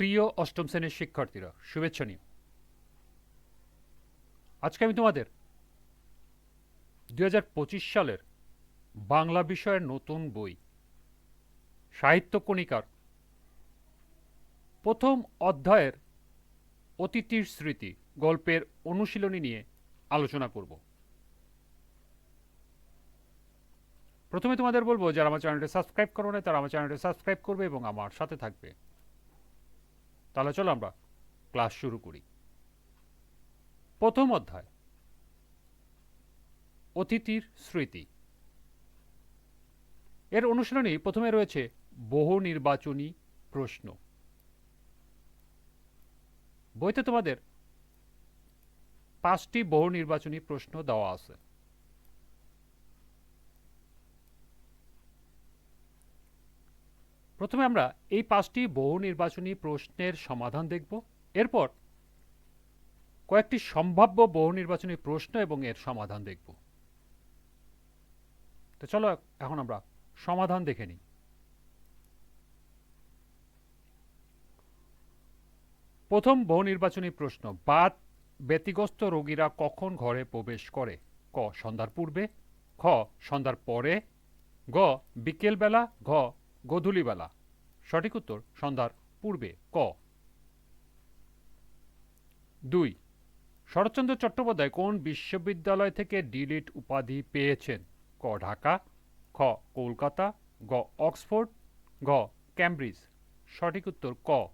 প্রিয় অষ্টম শ্রেণির শিক্ষার্থীরা, শুভেচ্ছা নিও আজকে আমি তোমাদের দুই হাজার পঁচিশ সালের বাংলা বিষয়ের নতুন বই, সাহিত্য কণিকার প্রথম অধ্যায়ের অতিথির স্মৃতি গল্পের অনুশীলনী নিয়ে আলোচনা করব। প্রথমে তোমাদের বলব, যারা আমার চ্যানেলটি সাবস্ক্রাইব করো না তারা আমার চ্যানেলটি সাবস্ক্রাইব করবে এবং আমার সাথে থাকবে। তাহলে চলো আমরা ক্লাস শুরু করি। প্রথম অধ্যায়। অতিথির স্মৃতি। এর অনুশীলনী প্রথমে রয়েছে বহু নির্বাচনী প্রশ্ন। বইতে তোমাদের পাঁচটি বহু নির্বাচনী প্রশ্ন দেওয়া আছে। প্রথমে আমরা এই পাঁচটি বহু নির্বাচনী প্রশ্নের সমাধান দেখব। এরপর কয়েকটি সম্ভাব্য বহু নির্বাচনী প্রশ্ন এবং এর সমাধান দেখব। তো চলো এখন আমরা সমাধান দেখে নিই। প্রথম বহু নির্বাচনী প্রশ্ন, বাদ ব্যতিগ্রস্ত রোগীরা কখন ঘরে প্রবেশ করে? ক, সন্ধ্যার পূর্বে, খ, সন্ধ্যার পরে, গ, বিকেলবেলা, ঘ গোধূলিবেলা। সঠিক উত্তর, সন্ধ্যার পূর্বে ক। দুই, শরৎচন্দ্র চট্টোপাধ্যায় কোন বিশ্ববিদ্যালয় থেকে ডিলিট উপাধি পেয়েছেন? ক, ঢাকা, খ, কলকাতা, গ, অক্সফোর্ড গ ক্যামব্রিজ। সঠিক উত্তর, ক,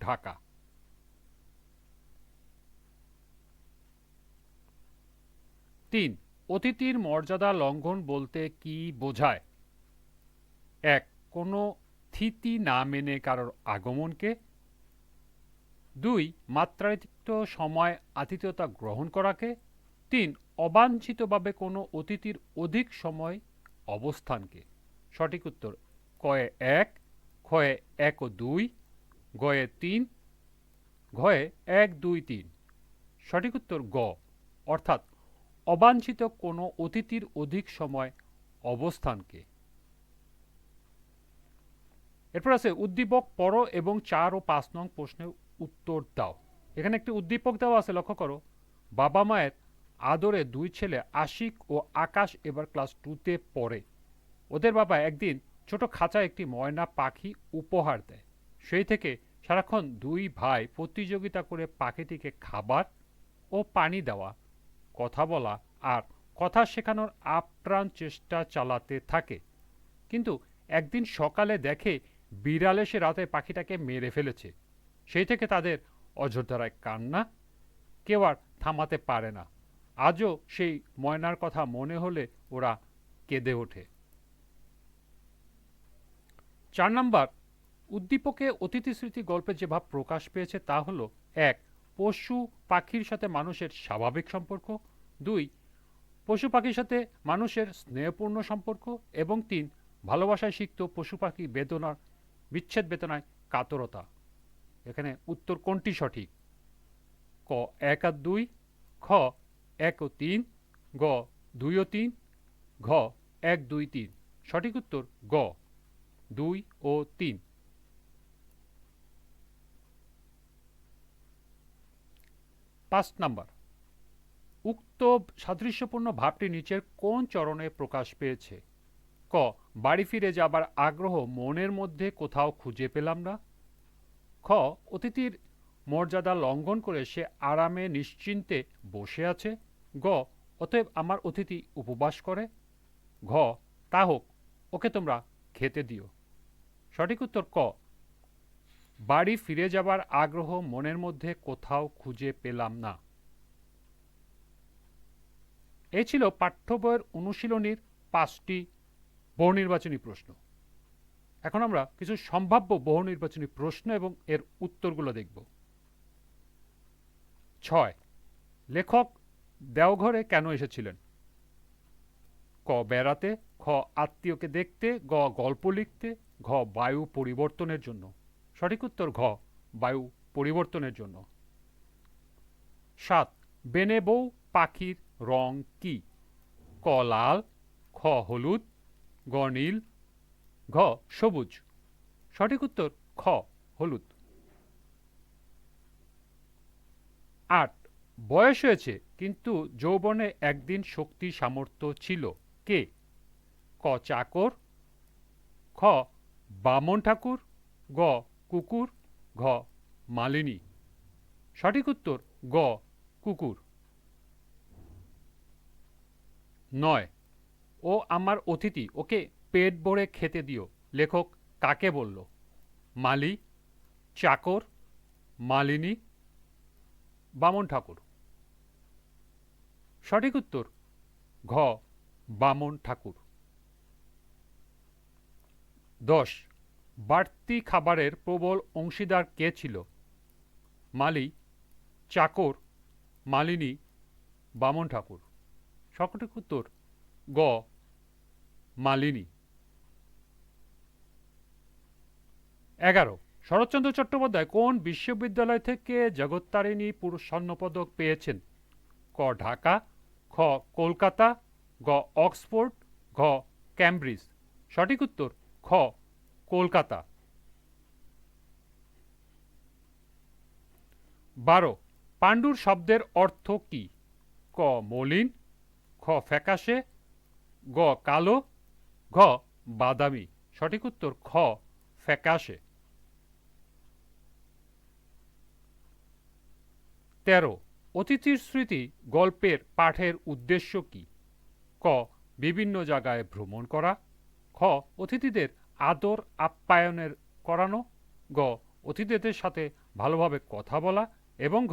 ঢাকা। তিন, অতিথির মর্যাদা লঙ্ঘন বলতে কি বোঝায়? এক কোনো থিতি না মেনে কারোর আগমনকে। দুই, মাত্রাতিরিক্ত সময় আতিথ্যতা গ্রহণ করাকে। তিন, অবাঞ্ছিতভাবে কোনো অতিথির অধিক সময় অবস্থানকে। সঠিক উত্তর কয়ে এক, ক্ষয়ে এক ও দুই, গয়ে তিন, ঘয়ে এক, দুই, তিন। সঠিক উত্তর, গ। অর্থাৎ অবাঞ্ছিত কোনো অতিথির অধিক সময় অবস্থানকে। এরপর আছে, উদ্দীপক পর এবং চার ও পাঁচ নং প্রশ্নের উত্তর দাও। এখানে একটি উদ্দীপক দেওয়া আছে, লক্ষ্য করো। বাবা মায়ের আদরে দুই ছেলে আশিক ও আকাশ এবার ক্লাস টুতে পড়ে। ওদের বাবা একদিন ছোট খাঁচা একটি ময়না পাখি উপহার দেয়। সেই থেকে সারাক্ষণ দুই ভাই প্রতিযোগিতা করে পাখিটিকে খাবার ও পানি দেওয়া, কথা বলা আর কথা শেখানোর আপ্রাণ চেষ্টা চালাতে থাকে। কিন্তু একদিন সকালে দেখে বিড়াল এসে রাতে পাখিটাকে মেরে ফেলেছে। সেই থেকে তাদের অযোধ্যারায় কান্না কেউ আর থামাতে পারে না। আজও সেই ময়নার কথা মনে হলে ওরা কেঁদে ওঠে। চার নাম্বার, উদ্দীপকে অতিথি স্মৃতি গল্পে যে ভাব প্রকাশ পেয়েছে তা হলো, এক, পশু পাখির সাথে মানুষের স্বাভাবিক সম্পর্ক। দুই, পশু পাখির সাথে মানুষের স্নেহপূর্ণ সম্পর্ক। এবং তিন, ভালোবাসায় সিক্ত পশু পাখি বেদনার বিচ্ছেদ বেতনায় কাতরতা। এখানে উত্তর কোনটি সঠিক? ক, এক আর দুই, খ, এক ও তিন, গ, দুই ও তিন, ঘ, এক, দুই, তিন। সঠিক উত্তর গ, দুই ও তিন। পাঁচ নাম্বার। উক্ত সাদৃশ্যপূর্ণ ভাবটি নিচের কোন চরণে প্রকাশ পেয়েছে? ক, বাড়ি ফিরে যাবার আগ্রহ মনের মধ্যে কোথাও খুঁজে পেলাম না? খ, অতিথির মর্যাদা লঙ্ঘন করে সে আরামে নিশ্চিন্তে বসে আছে? গ, অতএব আমার অতিথি উপবাস করে? ঘ, তা হোক, ওকে তোমরা খেতে দিও। সঠিক উত্তর ক। বাড়ি ফিরে যাবার আগ্রহ মনের মধ্যে কোথাও খুঁজে পেলাম না। এই ছিল পাঠ্য বইয়ের অনুশীলনীর পাঁচটি বহু নির্বাচনী প্রশ্ন। এখন আমরা কিছু সম্ভাব্য বহু নির্বাচনী প্রশ্ন এবং এর উত্তরগুলো দেখব। ছয়, লেখক দেওঘরে কেন এসেছিলেন? ক, বেড়াতে, খ, আত্মীয়কে দেখতে, গ, গল্প লিখতে, ঘ, বায়ু পরিবর্তনের জন্য। সঠিক উত্তর ঘ, বায়ু পরিবর্তনের জন্য। সাত, বেনে বউ পাখির রং কি? ক, লাল, খ, হলুদ গ নীল, ঘ সবুজ। সঠিক উত্তর খ হলুদ। আট, বয়স হয়েছে, কিন্তু যৌবনে একদিন শক্তি সামর্থ্য ছিল। কে? ক চাকর, খ বামন ঠাকুর, গ কুকুর, ঘ মালিনী। সঠিক উত্তর গ কুকুর। নয় ও আমার অতিথি, ওকে পেট ভরে খেতে দিও। লেখক কাকে বলল? মালি, চাকর, মালিনী, বামন ঠাকুর। সঠিক উত্তর, ঘ, বামন ঠাকুর। দশ, বাড়তি খাবারের প্রবল অংশীদার কে ছিল? মালি, চাকর, মালিনী, বামন ঠাকুর। সঠিক উত্তর গ, মালিনী। এগারো, শরৎচন্দ্র চট্টোপাধ্যায় কোন বিশ্ববিদ্যালয় থেকে জগত্তারিণী পুরুষ স্বর্ণপদক পেয়েছেন? ক, ঢাকা, খ, কলকাতা, গ, অক্সফোর্ড, ঘ, ক্যামব্রিজ। সঠিক উত্তর, খ, কলকাতা। বারো, পাণ্ডুর শব্দের অর্থ কি? ক, মলিন, খ, ফ্যাকাশে গ কালো, ঘ বাদামি। সঠিক উত্তর খ ফ্যাকাশে। তেরো, অতিথির স্মৃতি গল্পের পাঠের উদ্দেশ্য কি? ক, বিভিন্ন জায়গায় ভ্রমণ করা। খ, অতিথিদের আদর আপ্যায়নের করানো। গ, অতিথিদের সাথে ভালোভাবে কথা বলা। এবং ঘ,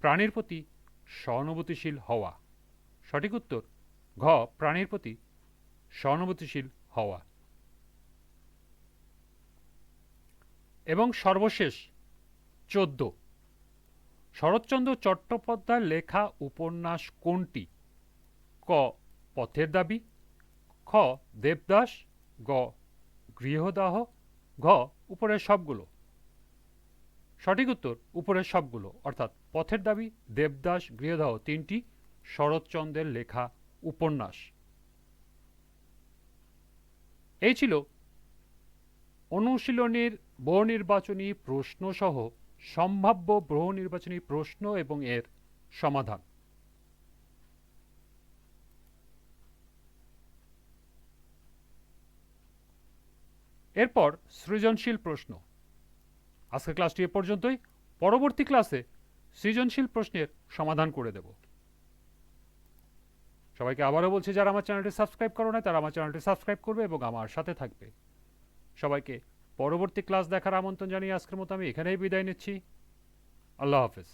প্রাণীর প্রতি সহানুভূতিশীল হওয়া। সঠিক উত্তর ঘ, প্রাণীর প্রতি সহানুভূতিশীল হওয়া। এবং সর্বশেষ, চোদ্দ। শরৎচন্দ্র চট্টোপাধ্যায় লেখা উপন্যাস কোনটি? ক, পথের দাবি, খ, দেবদাস, গ, গৃহদাহ, ঘ, উপরের সবগুলো। সঠিক উত্তর, উপরের সবগুলো। অর্থাৎ পথের দাবি, দেবদাস, গৃহদাহ তিনটি, শরৎচন্দ্রের লেখা উপন্যাস। এই ছিল অনুশীলনীর বহু নির্বাচনী প্রশ্নসহ সম্ভাব্য বহু নির্বাচনী প্রশ্ন এবং এর সমাধান। এরপর সৃজনশীল প্রশ্ন। আজকের ক্লাসটি এ পর্যন্তই। পরবর্তী ক্লাসে সৃজনশীল প্রশ্নের সমাধান করে দেব। সবাইকে আবারও বলছি, যারা আমার চ্যানেলটি সাবস্ক্রাইব করো না তারা আমার চ্যানেলটি সাবস্ক্রাইব করবে এবং আমার সাথে থাকবে। সবাইকে পরবর্তী ক্লাস দেখার আমন্ত্রণ জানিয়ে আজকের মতো আমি এখানেই বিদায় নিচ্ছি। আল্লাহ হাফেজ।